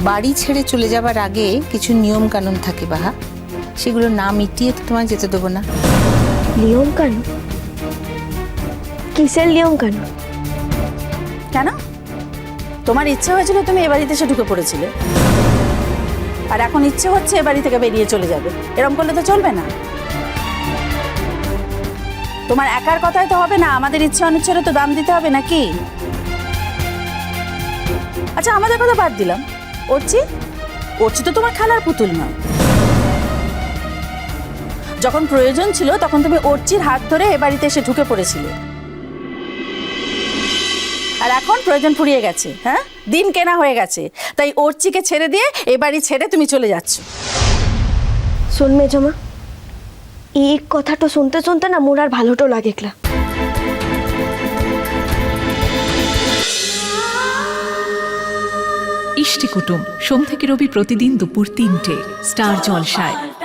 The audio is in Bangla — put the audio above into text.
বাড়ি ছেড়ে চলে যাবার আগে কিছু নিয়ম কানুন থাকে বাহা। সেগুলো না মিটিয়ে তো তোমায় যেতে দেবো না। নিয়ম কানুন কিসের নিয়ম কানুন কেন? তোমার ইচ্ছে হয়েছিল তুমি এ বাড়িতে এসে ঢুকে পড়েছিলে। আর এখন ইচ্ছে হচ্ছে এ বাড়ি থেকে বেরিয়ে চলে যাবে। এরকম করলে তো চলবে না। তোমার একার কথাই তো হবে না আমাদের ইচ্ছে অনিচ্ছেরও তো দাম দিতে হবে নাকি? আচ্ছা আমাদের কথা বাদ দিলাম। অর্চি অর্চি তো তোমার খেলার পুতুল নয় যখন প্রয়োজন ছিল তখন তুমি অর্চির হাত ধরে এ বাড়িতে এসে ঢুকে পড়েছিলে। আর এখন প্রয়োজন ফুরিয়ে গেছে হ্যাঁ? দিন কেনা হয়ে গেছে। তাই অর্চিকে ছেড়ে দিয়ে এ বাড়ি ছেড়ে তুমি চলে যাচ্ছ। শোন মেজমা, এই কথাটা শুনতে শুনতে না মোর আর ভালোটো লাগেকলা ইষ্টি কুটুম। সোম থেকে রবি প্রতিদিন দুপুর তিনটে। স্টার জলসায়।